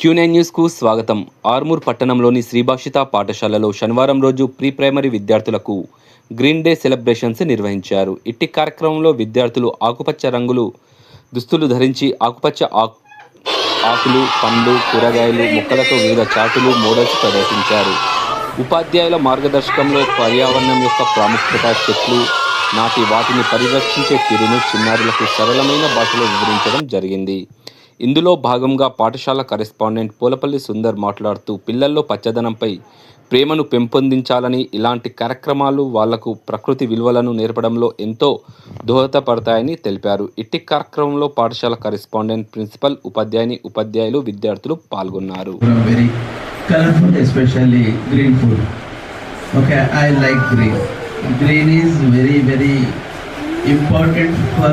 Quinine న్యూస్కు స్వాగతం. ఆర్మూర్ పట్టణంలోని శ్రీభాషిత పాఠశాలలో శనివారం రోజు ప్రీ ప్రైమరీ విద్యార్థులకు గ్రీన్ డే సెలబ్రేషన్స్ నిర్వహించారు. ఇట్టి కార్యక్రమంలో విద్యార్థులు ఆకుపచ్చ రంగులు దుస్తులు ధరించి ఆకుపచ్చ ఆకు ఆకులు పండ్లు కూరగాయలు మొక్కలతో వివిధ చాటులు మోడల్స్ ప్రదర్శించారు. ఉపాధ్యాయుల మార్గదర్శకంలో పర్యావరణం యొక్క ప్రాముఖ్యత చెట్లు నాటి వాటిని పరిరక్షించే తీరును చిన్నారులకు సరళమైన భాషలో వివరించడం జరిగింది. ఇందులో భాగంగా పాఠశాల కరెస్పాండెంట్ పూలపల్లి సుందర్ మాట్లాడుతూ పిల్లల్లో పచ్చదనంపై ప్రేమను పెంపొందించాలని ఇలాంటి కార్యక్రమాలు వాళ్ళకు ప్రకృతి విలువలను నేర్పడంలో ఎంతో దోహదపడతాయని తెలిపారు ఇట్టి కార్యక్రమంలో పాఠశాల కరెస్పాండెంట్ ప్రిన్సిపల్ ఉపాధ్యాయుని ఉపాధ్యాయులు విద్యార్థులు పాల్గొన్నారు are very colorful, especially green food. Okay, green like green. Very important for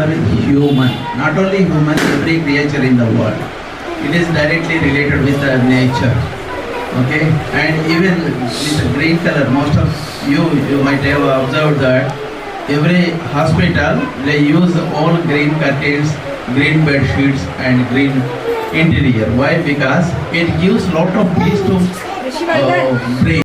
human. Not only human, every creature in the world. It is directly related with the nature. Okay, and even with the green color, most of you you might have observed that every hospital they use all green curtains, green bed sheets, and green interior. Why? Because it gives lot of peace to uh, brain.